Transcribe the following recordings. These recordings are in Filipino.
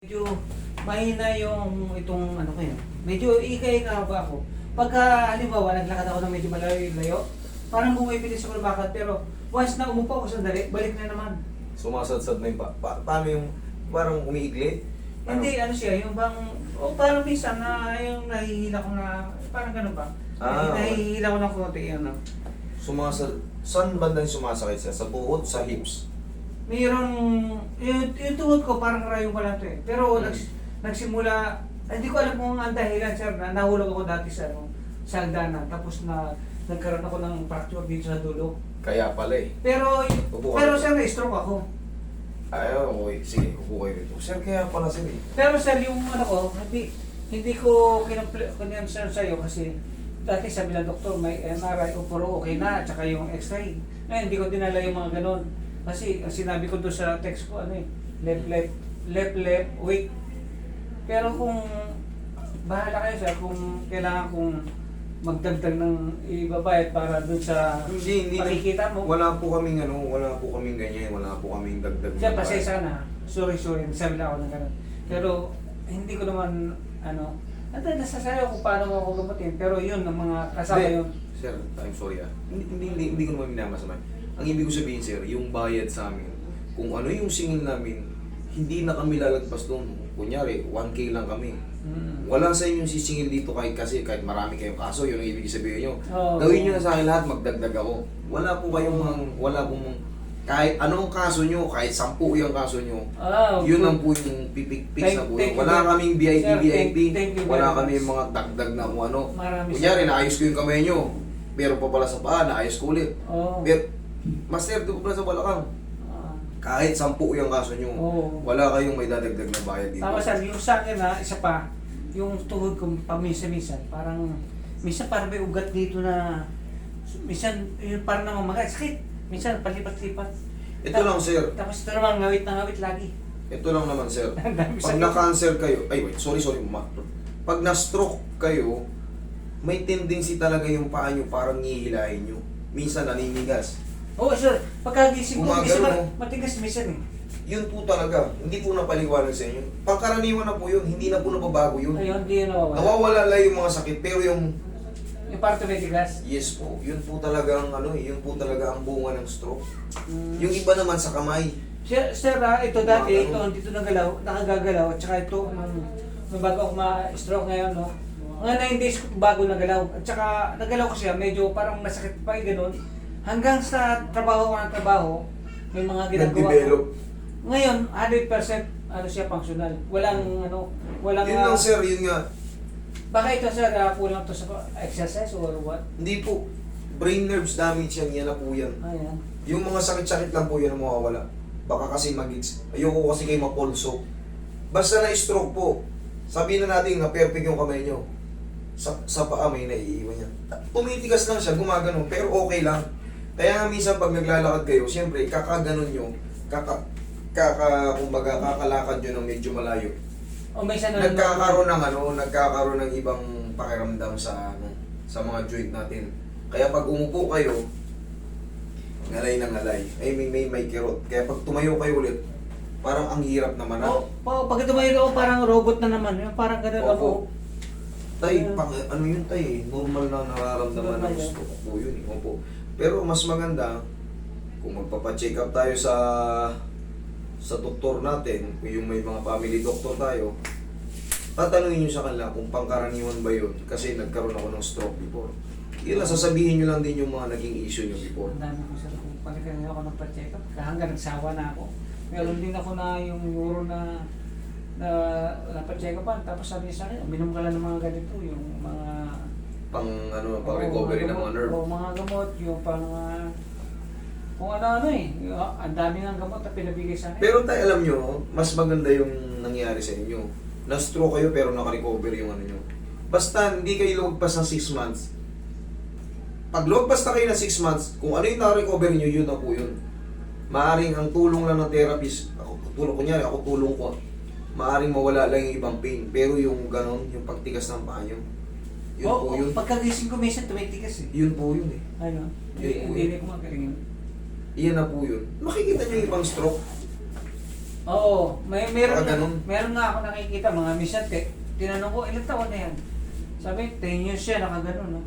Medyo mahina yung itong ano ko yun. Medyo ika-ika ba ako. Pagka halimbawa naglakad ako ng medyo malayo-layo, parang bumibilis ako lumakad pero once na umupo ako sandali, balik na naman. Sumasadsad na yung pa, pa paano yung parang umiigli? Ano? Hindi, ano siya, yung bang, o parang minsan na yung nahihila ko na, parang ganun ba? Ah, okay. nahihila ko ng konti, ano. Sumasad, saan bandang sumasakit siya? Sa buhod, sa hips? Mayroong, yung, yung tuhod ko parang rayo ko lang to eh. Pero Hmm. nags, nagsimula, hindi ko alam kung ang dahilan sir, na nahulog ako dati sa, ano, sa hagdanan. Tapos na nagkaroon ako ng fracture dito sa dulo. Kaya pala eh. Pero, Upo pero sir, na-stroke ako. Ay, okay. Sige, upo kayo dito. Sir, kaya pala sir eh. Pero sir, yung ano ko, hindi, hindi ko sir sa'yo kasi dati sabi ng doktor may MRI o puro okay na, tsaka yung x-ray. Ngayon, hindi ko dinala yung mga ganun. Kasi ang sinabi ko doon sa text ko, ano eh, left, left, left, left, weak. Pero kung, bahala kayo sir, kung kailangan kong magdagdag ng ibabayad para doon sa Hindi, hindi. makikita mo. Wala po kaming ano, wala po kaming ganyan, wala po kaming dagdag. Siya, pasensya na. Sorry, sorry. Sabi lang ako ng ganun. Pero, hindi ko naman, ano, ano, nasasayo kung paano mo ako gamutin. Pero yun, ang mga kasama yun. Sir, I'm sorry ah. Hindi, hindi, hindi, hindi ko naman minamasama. Ang ibig ko sabihin, sir, yung bayad sa amin, kung ano yung singil namin, hindi na kami lalagpas doon. Kunyari, 1K lang kami. Mm. Wala sa inyong sisingil dito kahit kasi kahit marami kayong kaso, yun ang ibig sabihin nyo. Oo. Gawin nyo na sa akin lahat, magdagdag ako. Wala po kayong mga, wala pong, kahit anong kaso nyo, kahit sampu yung kaso nyo, Ah, yun ang po yung pipik-pik na po. thank you Wala kaming VIP, Sir, VIP. thank- thank you Wala kami mga dagdag na kung ano. Marami Kunyari, naayos ko yung kamay nyo. Pero pa pala sa paa, naayos ko ulit. Oo. Pero, master, di ko pala sa balakang. Ah. Kahit sampu yung kaso nyo, Oo. wala kayong may dadagdag na bayad dito. Tama sir, yung sa akin na, isa pa, yung tuhod ko paminsan-minsan, parang, minsan parang may ugat dito na, minsan, yun parang namamaga, sakit. Minsan, palipat-lipat. Ito lang, sir. Tapos ito naman, ngawit na ngawit lagi. Ito lang naman, sir. Ang dami Pag sakit. na-cancer kayo, ay wait, sorry, sorry, ma. Pag na-stroke kayo, may tendency talaga yung paa nyo parang ngihilahin nyo. Minsan naninigas. Oo, sir. Pagkagising ko, Gumagano. minsan ma- matigas minsan eh. Yun po talaga, hindi po napaliwanag sa inyo. Pangkaraniwan na po yun, hindi na po nababago yun. Ayun, hindi yun nawawala. Nawawala lang yung mga sakit, pero yung Yung parto matigas. yes po, yun po talaga ang ano, yun po talaga ang bunga ng stroke. Mm. Yung iba naman sa kamay, Sir, sir ah, ito dati, ito, Gumagano. dito nagalaw, nakagagalaw, at saka ito, nung, nung bago ako ma-stroke ngayon, no? Mga 9 days bago nagalaw. At saka nagalaw ko siya, medyo parang masakit pa yung ganun. Hanggang sa trabaho ko ng trabaho, may mga ginagawa nag-develop. ko. Ngayon, 100% ano siya functional. Walang ano, walang Yun ah, lang sir, yun nga. Baka ito sir, uh, kulang to sa exercise or what? Hindi po, brain nerves damage yan, yan na po yan. Ayan. Yung mga sakit-sakit lang po yan ang mawawala. Baka kasi mag Ayoko kasi kayo mapulso. Basta na-stroke po, sabihin na natin na perfect yung kamay nyo. Sa, sa paa may naiiwan yan. Tumitigas lang siya, gumagano, pero okay lang. Kaya nga minsan pag naglalakad kayo, siyempre, kakaganon nyo, kaka, kaka, kumbaga, kakalakad nyo ng medyo malayo. O may isa na Nagkakaroon ng ano, nagkakaroon ng ibang pakiramdam sa ano, sa mga joint natin. Kaya pag umupo kayo, ngalay na ngalay. Ay may may may kirot. Kaya pag tumayo kayo ulit, parang ang hirap naman. Oh, ah. oh, pag tumayo ako, parang robot na naman. Yung Parang ganun ako. Opo. Tay, Ayun. pang, ano yun tay, normal na nararamdaman Normal ng yan. stroke po yun. eh. Opo. Pero mas maganda, kung magpapacheck up tayo sa sa doktor natin, yung may mga family doctor tayo, tatanungin nyo sa kanila kung pangkaraniwan ba yun kasi nagkaroon ako ng stroke before. Yun sasabihin nyo lang din yung mga naging issue nyo before. Ang dami ko sir. Kung pagkakaroon ako ng pa-check up, hanggang nagsawa na ako. Meron din ako na yung euro na na napacheck upan. Tapos sabi niya sa akin, uminom ka lang ng mga ganito, yung mga... Pang, ano, pang recovery ng mga nerve. Oo, mga gamot, yung pang... ah, kung ano-ano eh. Yung, ah, ang dami ng gamot na pinabigay sa akin. Pero tayo alam nyo, mas maganda yung nangyari sa inyo. Na-stroke kayo pero naka-recover yung ano nyo. Basta hindi kayo lumagpas ng 6 months. Pag lumagpas na kayo ng 6 months, kung ano yung naka-recover nyo, yun na po yun. Maaring ang tulong lang ng therapist, ako tulong, kunyari ako tulong ko, maaring mawala lang yung ibang pain. Pero yung ganon, yung pagtigas ng paa nyo, yun Oo, po yun. Pagkagising ko minsan tumitigas eh. Yun po yun eh. Ano? Yun po hindi yun. ko magaling yun. Iyan na po yun. Makikita nyo yung ibang stroke. Oo, may meron Baka ganun. meron nga ako nakikita mga minsan te, tinanong ko ilang taon na yan. Sabi, 10 years siya nakaganon, no?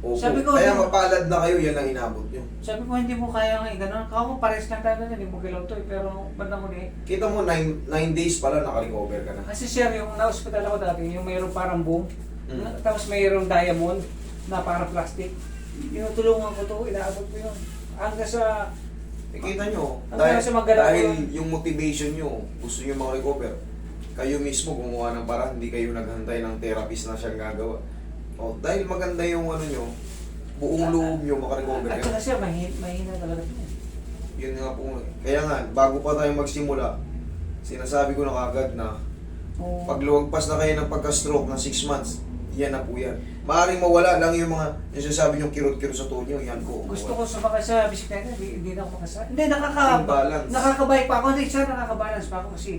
Opo. Sabi ko, Kaya mapalad na kayo, yan ang inabot nyo. Sabi ko, hindi mo kaya nga ganun. Kako pares lang tayo na, hindi mo kilaw to eh. Pero bandang huli, Kita mo, 9 days pala naka-recover ka na. Kasi sir, yung na-hospital ako dati, yung mayroong parang boom, Mm. na- tapos mayroong diamond na parang plastic. Tinutulungan ko to, inaabot ko yun. Hanggang sa, Eh, kita nyo, Ang dahil, magalaw dahil yun. yung motivation nyo, gusto nyo maka-recover, kayo mismo gumawa ng paraan, hindi kayo naghantay ng therapist na siyang gagawa. O, dahil maganda yung ano nyo, buong loob nyo maka-recover at kayo. saka siya, mahina, mahina talaga. Yun nga po. Kaya nga, bago pa tayo magsimula, sinasabi ko na kagad na Oo. pag na kayo ng pagka-stroke ng 6 months, yan na po yan. Maaring mawala lang yung mga, yung sinasabi nyo kirot-kirot sa tuon nyo, yan po. Gusto ko sumakay sa bisikleta, hindi, hindi na ako makasakay. Hindi, nakaka, Imbalance. nakakabike pa ako. Hindi, siya nakakabalance pa ako kasi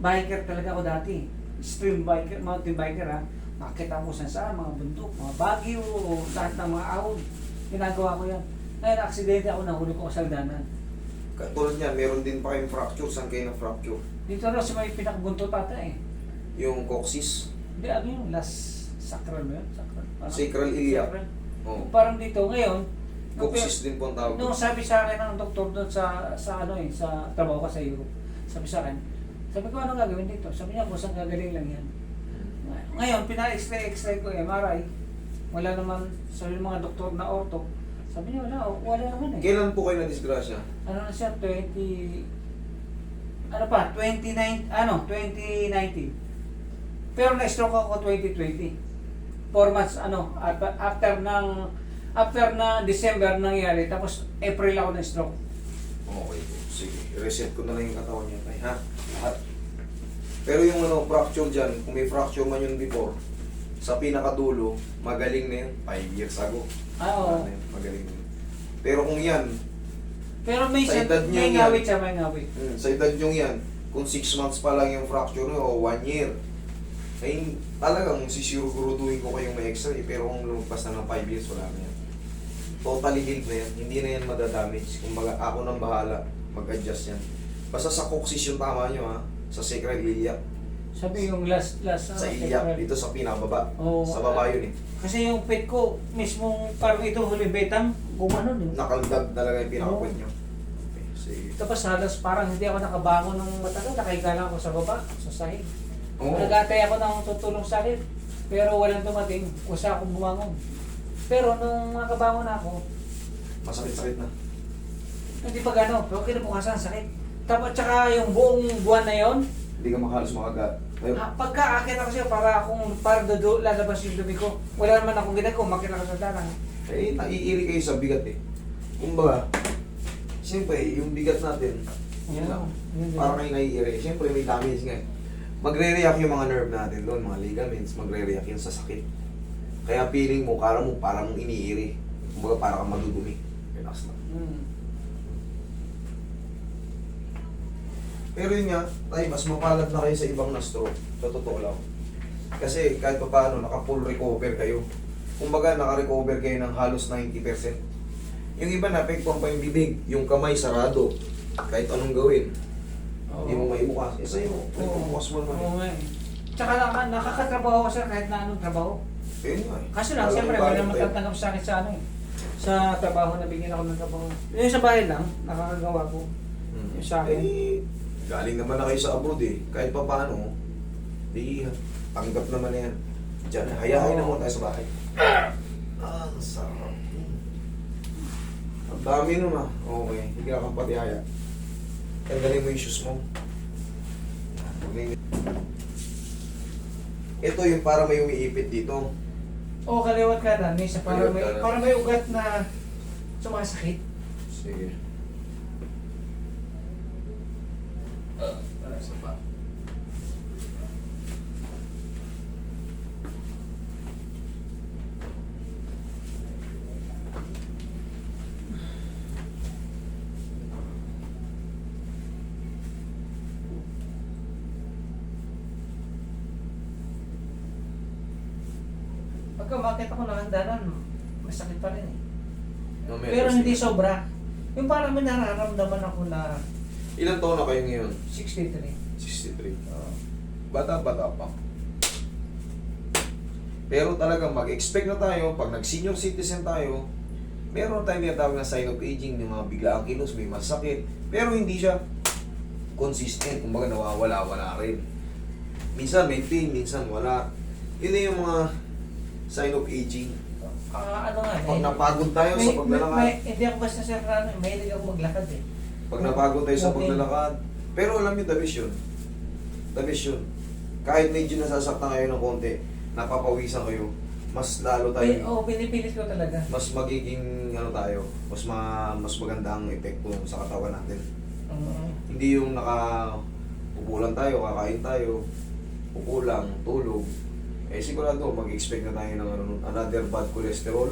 biker talaga ako dati. Stream biker, mountain biker ha. Makita ko saan saan, mga bundok, mga bagyo, lahat ng mga ahon. Ginagawa ko yan. Ngayon, aksidente ako, nahuli ko sa danan. Katulad niyan, meron din pa kayong fracture. Saan kayo na-fracture? Dito raw sa may pinakabuntot ata eh. Yung coccyx. Hindi, ano yung last sacral mo yun? Sacral. Parang- Sacral iliac. Sacral. Oh. Parang dito, ngayon, nung- Coccyx din po ang tawag. Nung sabi sa akin ng doktor doon sa sa ano eh, sa trabaho ko sa Europe. Sabi sa akin, sabi ko ano gagawin dito? Sabi niya, kusang gagaling lang yan. Ngayon, pina-x-ray, x-ray ko MRI. Wala naman, sabi ng mga doktor na ortho. Sabi niya, wala, wala naman eh. Kailan po kayo na-disgrasya? Ano na siya, 20... Ano pa, 29, ano, 2019. Pero na-stroke ako 2020. Four months, ano, after ng, after na December nangyari, tapos April ako na-stroke. Okay po. Sige. Reset ko na lang yung katawan niya. Tay, ha? Lahat. Pero yung ano, fracture dyan, kung may fracture man yun before, sa pinakadulo, magaling na yun. 5 years ago. Ah, oo. Ano yun, Magaling na yun. Pero kung yan, Pero may, Sa edad niyo may yan. ngawit siya, may ngawit. Hmm, sa edad nyo yan, kung 6 months pa lang yung fracture nyo o 1 year, ay talagang sisiguruduhin ko kayong may x-ray. Pero kung lumagpas na ng 5 years, wala na yan. Totally healed na yan. Hindi na yan madadamage. Kung baga, ako nang bahala, mag-adjust yan. Basta sa coccyx yung tama nyo ha, sa sacral iliac. Sabi yung last, last, Sa ano, iliac, sacral. dito sa pinababa. Oo. Sa baba yun eh. Kasi yung pet ko, mismong parang ito huli betang, gumanon yun. Nakaldag talaga yung pinakapuwet nyo. Okay, sige. Tapos halos parang hindi ako nakabangon ng matagal, nakahiga lang ako sa baba, sa sahig. Oo. Nagatay ako ng tutulong sa akin, pero walang dumating, kusa akong bumangon. Pero nung nakabangon ako, Masakit-sakit na. hindi pa gano'n, pero kinabukasan sakit. Tapos tsaka yung buong buwan na yon, Hindi ka makahalos makagat. Ayun. ah, pagka-akit ako siya para akong para dodo lalabas yung dumi ko. Wala naman akong ginagawa, makita ko sa dalang. Eh, naiiri kayo sa bigat eh. Kumbaga, siyempre, yung bigat natin, yun lang. Yun, yun. Para kayo naiiri. Siyempre, may damage nga eh. Magre-react yung mga nerve natin doon, mga ligaments, magre-react yun sa sakit. Kaya feeling mo, kara mo, parang mong iniiri. Kumbaga, para kang madudumi. Relax lang. Hmm. Pero yun nga, ay, mas mapalad na kayo sa ibang na-stroke. Sa totoo lang. Kasi kahit pa paano, naka-full recover kayo. Kumbaga, naka-recover kayo ng halos 90%. Yung iba, naapektuhan pa yung bibig, yung kamay sarado. Kahit anong gawin, hindi mo may bukas. Eh, sa'yo, may bukas mo naman. Oo nga eh. Tsaka naka, nakakatrabaho ako sir kahit na anong trabaho. Yun nga eh. Kaso lang, Alam siyempre, mo, wala bakit naman tatanggap sa akin sa ano eh. Sa trabaho na bigyan ako ng trabaho. Yung sa bahay lang, nakakagawa ko. Hmm. Yung sa akin. Eh, galing naman na kayo sa abroad eh. Kahit pa paano, eh, tanggap naman na yan. Diyan, hayahay na Oo. muna tayo sa bahay. Ah, ang sarap. Ang dami nun ah. Okay, hindi ka kang patihaya. Tanggalin mo yung shoes mo. Ito yung para may umiipit dito. O kaliwat ka na, Nisa, para Kaliwat may, kanan. para may ugat na sumasakit. Sige. Isa pa. Pagka nakahandanan, masakit pa rin eh. No, Pero hindi resting. sobra. Yung parang may nararamdaman ako na Ilan taon na kayo ngayon? 63. 63. Oo. Bata-bata pa. Pero talagang mag-expect na tayo, pag nag-senior citizen tayo, meron tayong tinatawag na sign of aging, yung mga biglaang kilos, may masakit. Pero hindi siya consistent, kumbaga nawawala-wala rin. Minsan may pain, minsan wala. Yun na yung mga sign of aging. Ah, ano nga, Pag eh, napagod tayo may, sa may, paglalakad, may, hindi ako basta sir, ano, mahilig ako maglakad eh. pag napagod tayo sa Okay. paglalakad, pero alam niyo, the best yun. The best yun. Kahit medyo nasasaktan kayo ng konti, napapawisan kayo, mas lalo tayo, Pin, oh, pinipilit ko talaga. mas magiging, ano tayo, mas ma, mas maganda ang epekto sa katawan natin. Oo. Hindi yung naka, upulan tayo, kakain tayo, upulang, tulog, eh sigurado mag-expect na tayo ng ano, another bad cholesterol,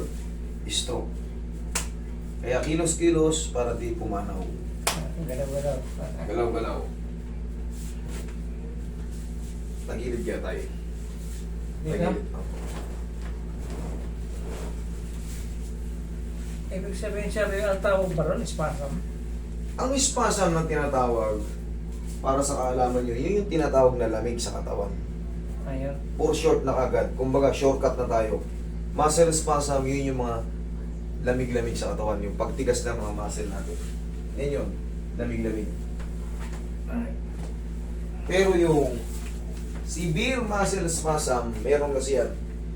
stroke. Kaya kilos-kilos para di pumanaw. Galaw-galaw. Galaw-galaw. Tagilid kaya tayo. Tagilid. Ibig sabihin sir, yung ang tawag ba ron, spasm? Ang spasm na tinatawag, para sa kaalaman nyo, yun yung tinatawag na lamig sa katawan. Ayun. Or short na kagad. Kumbaga, shortcut na tayo. Muscle spasm, yun yung mga lamig-lamig sa katawan. Yung pagtigas ng mga muscle natin. Yan yun. Lamig-lamig. Pero yung severe muscle spasm, meron kasi yan.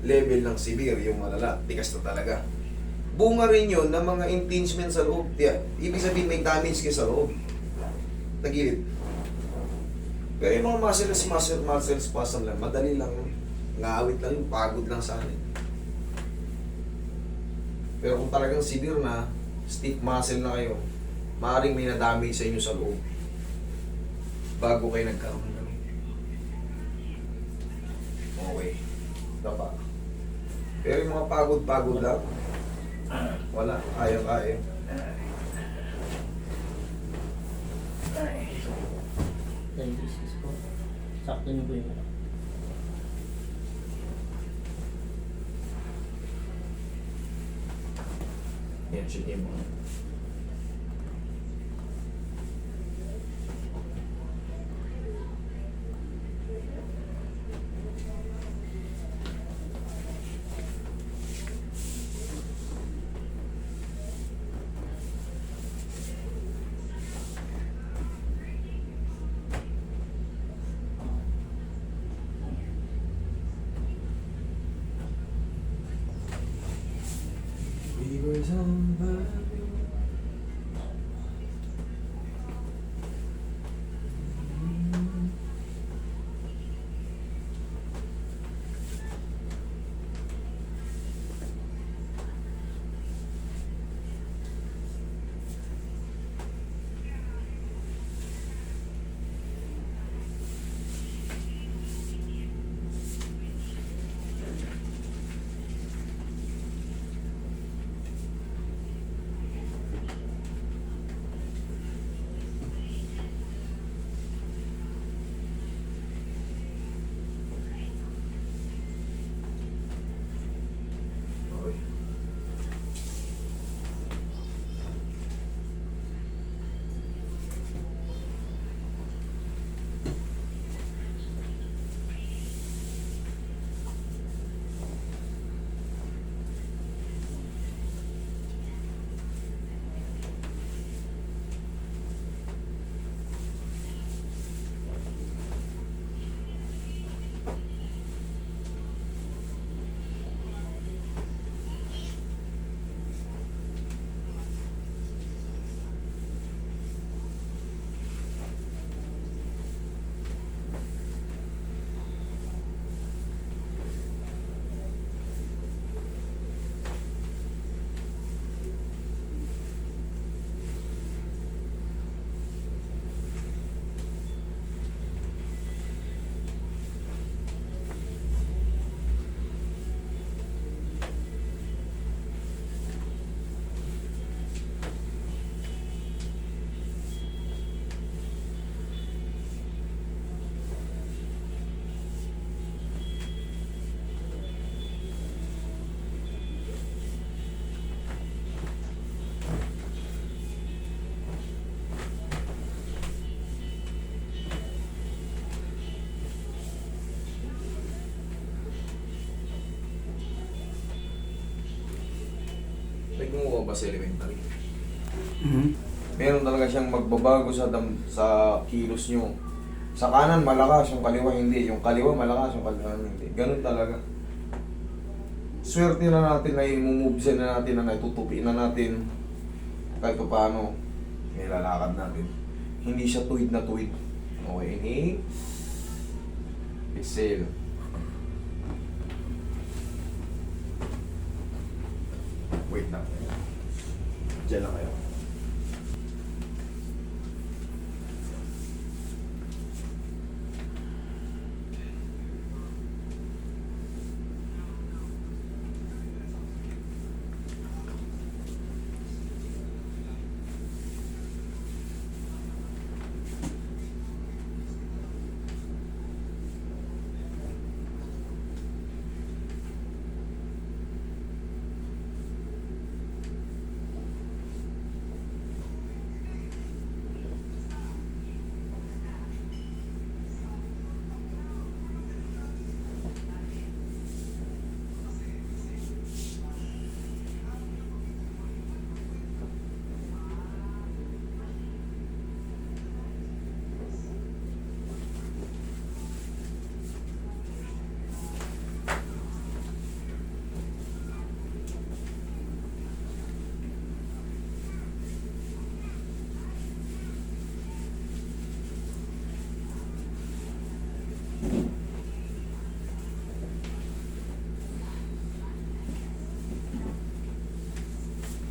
Level ng severe, yung malala. Tigas na talaga. Bunga rin yun ng mga impingement sa loob. Yan. Ibig sabihin may damage kayo sa loob. Tagilid. Pero yung mga muscles, muscle, muscle spasm lang, madali lang yun. Ngaawit lang pagod lang sa akin. Pero kung talagang severe na, stiff muscle na kayo, maaaring may na-damage sa inyo sa loob bago kayo nagkaroon ng Okay. Dapa. Pero yung mga pagod-pagod lang, wala, ayaw-ayaw. Ay. 26 po. Sakto niyo po yung ano. Yan, shoot niyo mo. Ba sa elementary? Mhm. Meron talaga siyang magbabago sa dam, sa kilos nyo. Sa kanan malakas, yung kaliwa hindi. Yung kaliwa malakas, yung kaliwa hindi. Ganun talaga. Swerte na natin na imumovesin na natin na natutupi na natin kahit pa paano may lalakad natin. Hindi siya tuwid na tuwid. Okay, inhale. Exhale. Wait lang. Diyan lang kayo.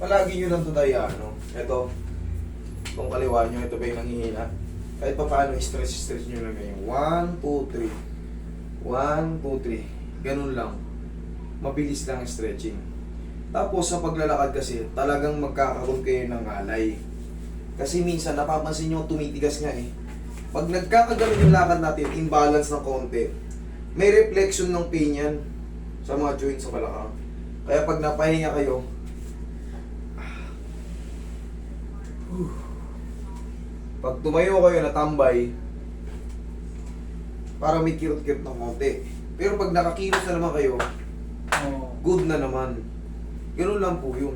Palagi nyo lang ito tayo, ano, ito, kung kaliwa nyo, ito ba yung nanghihina? Kahit pa paano, stress-stress nyo lang ganyan. 1, 2, 3. 1, 2, 3. Ganun lang. Mabilis lang ang stretching. Tapos sa paglalakad kasi, talagang magkakaroon kayo ng alay. Kasi minsan, napapansin nyo, tumitigas nga eh. Pag nagkakaganon yung lakad natin, imbalance ng konti, may reflection ng pain yan sa mga joints sa balakang. Kaya pag napahinga kayo, Pag tumayo kayo na tambay, para may kirot-kirot ng konti. Pero pag nakakilos na naman kayo, Oo. good na naman. Ganun lang po yun.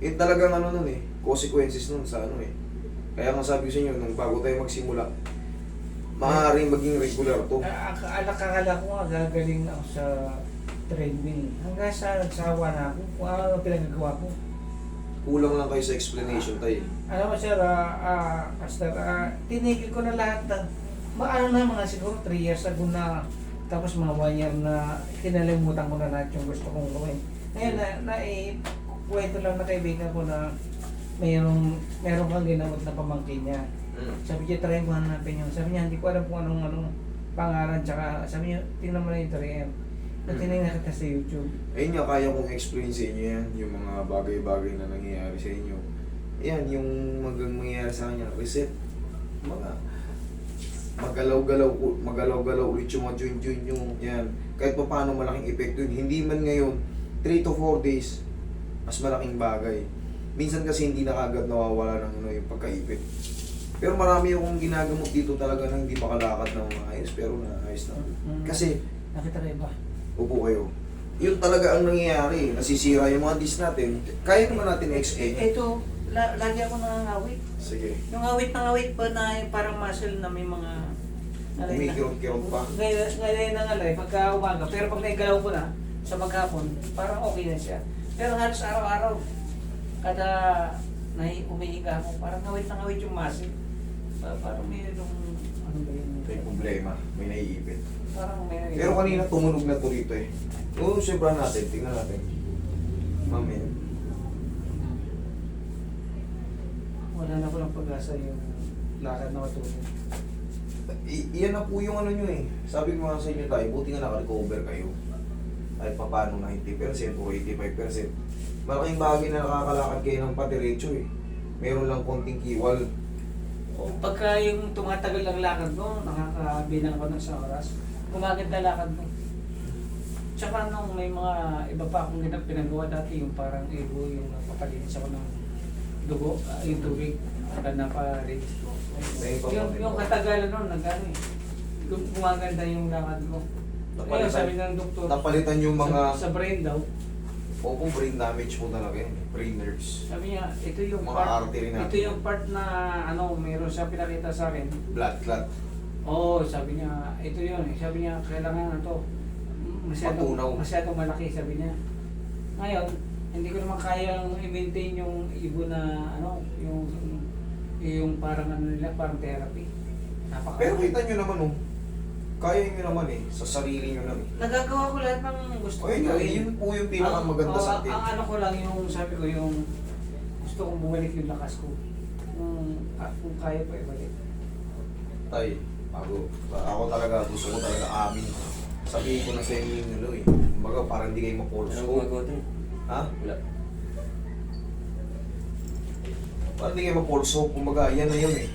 Eh talagang ano nun eh, consequences nun sa ano eh. Kaya nga sabi ko sa inyo, nung bago tayo magsimula, maaaring maging regular to. Ah, ak- Akala ko nga gagaling ako sa treadmill. Hanggang sa nagsawa na ako, kung ano pinagagawa ko. Kulang lang kayo sa explanation tayo. Alam mo sir, ah, ah, Pastor, ah, tinigil ko na lahat ng, maano na mga siguro 3 years ago na, tapos mga 1 year na kinalimutan ko na lahat yung gusto kong gawin. Ngayon na, na eh, kwento lang na kaibigan ko na mayroong, meron kang ginamot na pamangkin niya. Mm. Sabi niya, try mo hanapin yun. Sabi niya, hindi ko alam kung anong, anong pangalan, tsaka sabi niya, tingnan mo na yung 3M. At Mm. tinignan kita sa YouTube. Ayun nga, kaya kong explain sa inyo yan, yung mga bagay-bagay na nangyayari sa inyo. Yan, yung magang mangyayari sa kanya, reset. Mga magalaw-galaw, magalaw-galaw ulit yung mga joint-joint yung yan. Kahit pa paano malaking epekto yun. Hindi man ngayon, 3 to 4 days, mas malaking bagay. Minsan kasi hindi na kagad nawawala ng ano, yung pagkaipit. Pero marami akong ginagamot dito talaga na hindi makalakad ng maayos, pero naayos na. Mm. Kasi Nakita rin ba? Upo kayo. Yun talaga ang nangyayari. Nasisira yung mga disc natin. Kaya naman natin. Eh, ito, la- lagi ako nangangawit. Sige. Yung awit ng awit pa na yung parang muscle na may mga... alay na- Kumikirot-kirot pa. Ngayon ngayon ng alay, pagka umaga. Pero pag naigalaw ko na, sa maghapon, parang okay na siya. Pero halos araw-araw, kada na umihiga ako, parang awit ng awit yung muscle. Pa- Parang mayroong, ano ba yun? May problema. May naiipit. Parang may... Pero kanina tumunog na to rito eh. Oo, siyempre natin. Tingnan natin. Mamaya. Wala na ko ng pag-asa yung lakad na matulog. I- iyan na po yung ano nyo eh. Sabi ko nga sa inyo tayo, buti nga naka-recover kayo. Kahit pa paano 90% o 85%. Malaking bagay na nakakalakad kayo ng patiretso eh. Meron lang konting kiwal. O pagka yung tumatagal ang lakad mo, nakakabilang ko ng sa oras, gumaganda lakad mo. Tsaka nung may mga iba pa akong ginag pinagawa dati, yung parang ego, yung napapalinis ako ng dugo, ah, yung tubig, hanggang napa-release ko. Yung, yung katagalan nun, nag-ano eh, gum- gumaganda yung lakad ko. Ngayon Napalitan- sabi ng doktor, Napalitan yung mga... sa, sa brain daw, Opo, brain damage po talaga yan. Brain nerves. Sabi niya, ito yung Mga part, artery natin. ito yung part na ano, meron siya pinakita sa akin. Blood clot. Oo, sabi niya, ito yun. eh. Sabi niya, kailangan na to. Masyadong, Matunaw. masyadong malaki, sabi niya. Ngayon, hindi ko naman kayang i-maintain yung ibo na, ano, yung, yung parang ano nila, parang therapy. Napaka- Pero kita nyo naman oh. Kaya nyo naman eh. Sa sarili nyo lang eh. Nagagawa ko lahat ng gusto O yun, nga, gawin. yun po yung pinakamaganda Ang- sa ang- atin. Ang ano ko lang, yung sabi ko, yung gusto kong bumalik yung lakas ko. Kung, ah, kung kaya pa ibalik. Tay, bago. Ako talaga, gusto ko talaga amin. Sabihin ko na sa inyo yung ano eh. Kumbaga, parang hindi kayo mapulse Anong ko. gumagawa din? Ha? Wala. Parang hindi kayo mapulse ko. Kumbaga, yan na yun eh.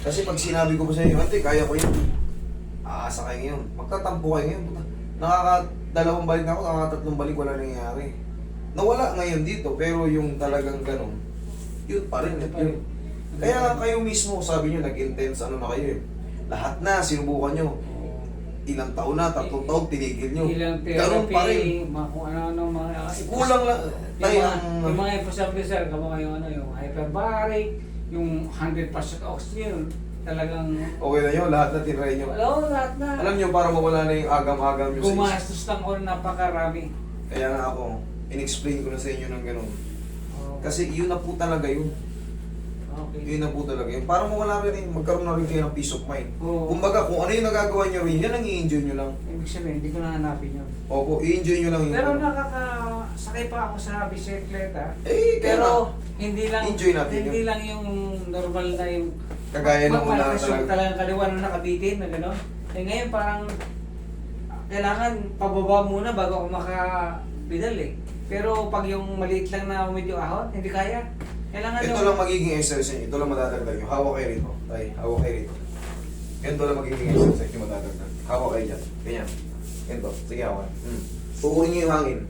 Kasi pag sinabi ko pa sa inyo, ante, kaya ko yun. Aasa kayo ngayon. Magtatampo kayo ngayon. Nakakadalawang balik na ako, nakakatatlong balik wala nangyayari. Nawala ngayon dito, pero yung talagang ganun, yun pa rin. Yun. Kaya nga kayo mismo, sabi nyo, nag-intense ano na kayo eh. Lahat na, sinubukan nyo. Ilang taon na, tatlong taon, tinigil nyo. Ilang Ganun pa rin. therapy, mga kung ano-ano, mga... Kulang lang. Yung Tayo mga, ang... yung mga imposible sir, kamo yung ano, yung hyperbaric, yung 100% oxygen, talagang... Okay na yun, lahat na tinry nyo. Wala lahat na. Alam nyo, para mawala na yung agam-agam nyo sa isip. Gumastos lang ko napakarami. Kaya nga ako, in-explain ko na sa inyo ng ganun. Oh, Kasi yun na po talaga yun. Okay. Yun na po talaga yun. Para mawala rin, magkaroon na rin kayo ng peace of mind. Oo. Kumbaga, kung ano yung nagagawa nyo rin, yan ang i-enjoy nyo lang. Ibig sabihin, hindi ko nahanapin yun. Opo, i-enjoy nyo lang yun. Pero nakakasakay pa ako sa bisikleta. eh, kaya Pero hindi lang Enjoy natin hindi yun. lang yung normal na yung Kagaya nung una yung talaga. talagang kaliwa na nakabitin na gano'n. Eh ngayon parang kailangan pababa muna bago ako makapedal eh. Pero pag yung maliit lang na medyo ahon, hindi kaya. Kailangan Ito lang magiging exercise nyo. Ito lang madadagdag nyo. Hawak kayo rito. Tay, hawak kayo rito. Ganito lang magiging exercise nyo madadagdag. Hawak kayo dyan. Ganyan. Ganito. Sige, hawak. Hmm. Pukunin nyo yung hangin.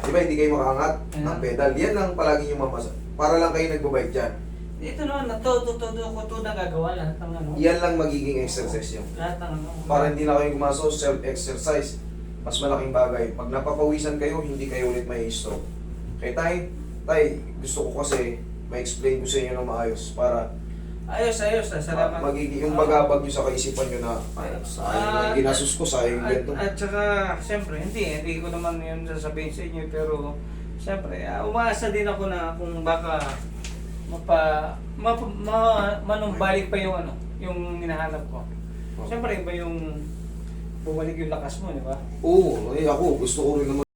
Di ba hindi kayo makaangat ng pedal? Yan lang palagi nyo mamasa. Para lang kayo nagbabike dyan. Ito naman, na to, to, to, to, ko to nagagawa lahat ng ano. Yan lang magiging exercise nyo. Lahat ng ano. Para hindi na kayo gumaso, self-exercise. Mas malaking bagay. Pag napapawisan kayo, hindi kayo ulit may stroke. Kaya tay, tay, gusto ko kasi ma-explain ko sa inyo ng maayos para Ayos, ayos. ah, Salamat. magiging yung bagabag nyo sa kaisipan nyo na ay, sayang Ah, na ginasus ko, sayang At, ganito. at saka, siyempre, hindi, hindi ko naman yun sasabihin sa inyo, pero siyempre, ah, umaasa din ako na kung baka mapa, mapa, ma, manumbalik pa yung ano, yung hinahanap ko. Siyempre, iba yung bumalik yung lakas mo, di ba? Oo, eh ako, gusto ko rin naman